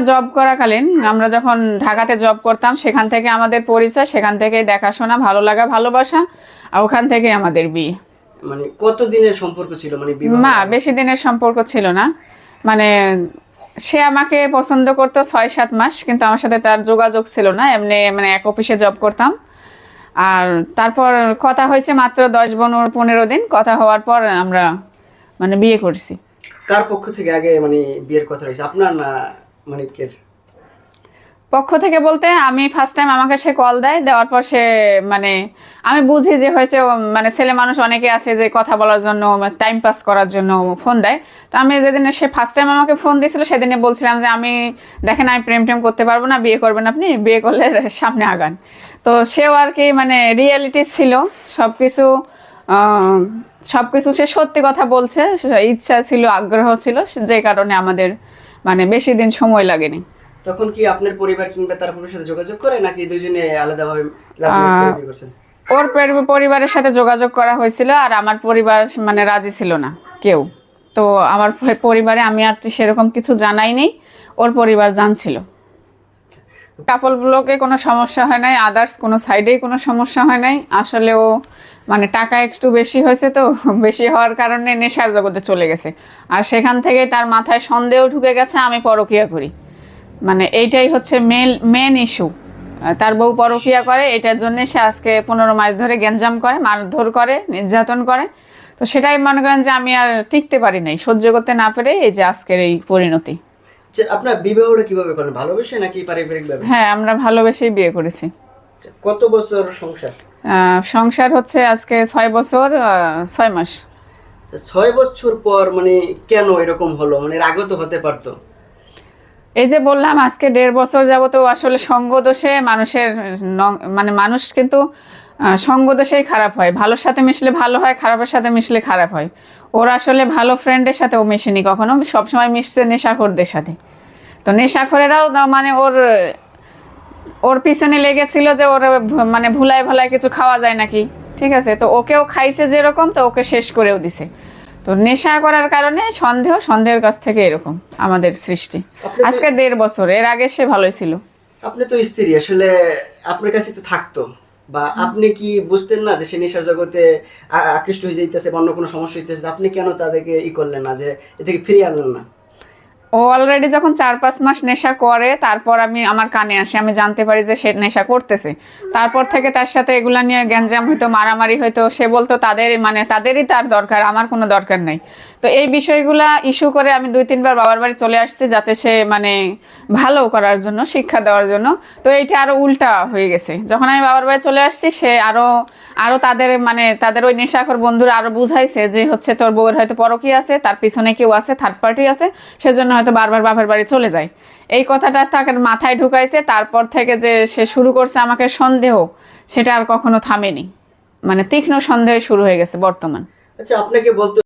Job করাকালীন আমরা যখন ঢাকাতে জব করতাম সেখান থেকে আমাদের পরিচয় সেখান থেকে দেখাশোনা ভালো লাগা ভালোবাসা আর ওখান থেকে আমাদের বিয়ে। মানে কত দিনের সম্পর্ক ছিল? মানে বিবাহ মা বেশি দিনের সম্পর্ক ছিল না। মানে সে আমাকে পছন্দ করতো ছয় সাত মাস কিন্তু আমার সাথে তার যোগাযোগ ছিল না। এমনি মানে এক অফিসে জব করতাম। আর তারপর কথা হয়েছে মাত্র দশ পনেরো পনেরো দিন। কথা হওয়ার পর আমরা মানে বিয়ে করেছি। কার পক্ষ থেকে আগে মানে বিয়ের কথা রয়েছে? আপনার না মানে কে পক্ষ থেকে বলতে আমি ফার্স্ট টাইম আমাকে সে কল দেয়, দেওয়ার পর সে মানে আমি বুঝি যে হয়েছে মানে ছেলে মানুষ অনেকে আছে যে কথা বলার জন্য টাইম পাস করার জন্য ফোন দেয়। তো আমি যেদিন সে ফার্স্ট টাইম আমাকে ফোন দিয়েছিল সেদিনে বলছিলাম যে আমি দেখেন আমি প্রেম টেম করতে পারব না, বিয়ে করবেন আপনি, বিয়ে করলে সামনে আগান। তো সেও আর কি মানে রিয়েলিটি ছিল সব কিছু সব কিছু সে সত্যি কথা বলছে ইচ্ছা ছিল, আগ্রহ ছিল, যে কারণে আমাদের মানে বেশি দিন সময় লাগেনি। তখন কি আপনার পরিবার কিংবা তার পরিবারের সাথে যোগাযোগ করে নাকি দুজনে আলাদাভাবে ওর পরিবারের সাথে যোগাযোগ করা হয়েছিল আর আমার পরিবার মানে রাজি ছিল না কেউ। তো আমার পরিবারে আমি আর সেরকম কিছু জানাইনি ওর পরিবার জানছিল। কাপলগুলোকে কোনো সমস্যা হয় নাই আদার্স কোনো সাইডেই কোনো সমস্যা হয় নাই। আসলে ও মানে টাকা একটু বেশি হয়েছে তো, বেশি হওয়ার কারণে নেশার জগতে চলে গেছে। আর সেখান থেকে তার মাথায় সন্দেহ ঢুকে গেছে, আমি পরকিয়া করি। মানে এইটাই হচ্ছে মেল মেন ইস্যু তার বউ পরকিয়া করে, এটার জন্য সে আজকে পনেরো মাস ধরে গ্যাঞ্জাম করে, মারধর করে, নির্যাতন করে। তো সেটাই মনে করেন যে আমি আর টিকতে পারি নাই, সহ্য করতে না পেরে এই যে আজকের এই পরিণতি। আপনার বিবাহটা কীভাবে করেন? ভালোবেসে নাকি পারিবারিক ভাবে হ্যাঁ আমরা ভালোবেসেই বিয়ে করেছি। কত বছর সংসার? সংসার হচ্ছে আজকে ছয় বছর ছয় মাস। আচ্ছা, ছয় বছর পর মানে কেন এরকম হলো? মানে এর আগে তো হতে পারতো। এই যে বললাম আজকে দেড় বছর যাবত আসলে সঙ্গ দোষে মানুষের মানে মানুষ কিন্তু সঙ্গ দোষেই খারাপ হয়। ভালোর সাথে মিশলে ভালো হয় খারাপের সাথে মিশলে খারাপ হয়। ওর আসলে ভালো ফ্রেন্ডের সাথে ও মেশেনি কখনো সবসময় মিশছে নেশাখোরদের সাথে। তো নেশাখোরেরাও মানে ওর ওর পিছনে লেগেছিল যে ওর মানে ভুলায় ভালায় কিছু খাওয়া যায় নাকি ঠিক আছে? তো ওকেও খাইছে যেরকম তো ওকে শেষ করেও দিছে। তো নেশা করার কারণে সন্দেহ সন্দেহের কাছ থেকে এরকম আমাদের সৃষ্টি। আজকে দেড় বছর এর আগে সে ভালোই ছিল। আপনি তো স্ত্রী আসলে আপনার কাছে তো থাকতো। বা আপনি কি বুঝতেন না যে সে নেশার জগতে আকৃষ্ট হয়ে যাইতেছে বা অন্য কোনো সমস্যা হইতেছে? আপনি কেন তাদেরকে ই করলেন না যে এ থেকে ফিরিয়ে আনলেন না? ও অলরেডি যখন চার পাঁচ মাস নেশা করে তারপর আমি আমার কানে আসে আমি জানতে পারি যে সে নেশা করতেছে। তারপর থেকে তার সাথে এগুলা নিয়ে গ্যাঞ্জাম হইতো মারামারি হইতো সে বলতো তাদের মানে তাদেরই তার দরকার আমার কোনো দরকার নাই। তো এই বিষয়গুলা ইস্যু করে আমি দুই, তিনবার বাবার বাড়ি চলে আসছি যাতে সে মানে ভালো করার জন্য, শিক্ষা দেওয়ার জন্য। তো এইটা আরও উল্টা হয়ে গেছে। যখন আমি বাবার বাড়ি চলে আসছি, সে আরও আরও তাদের মানে তাদের ওই নেশাখর বন্ধুরা আরও বুঝাইছে যে হচ্ছে তোর বউয়ের হয়তো পরকী আছে, তার পিছনে কেউ আছে থার্ড পার্টি আছে, সেজন্য হয়তো বারবার বাপের বাড়ি চলে যায়। এই কথাটা তাকে মাথায় ঢুকাইছে, তারপর থেকে যে সে শুরু করছে আমাকে সন্দেহ, সেটা আর কখনো থামেনি। মানে তীক্ষ্ণ সন্দেহ শুরু হয়ে গেছে বর্তমান। আচ্ছা আপনাকে বলতে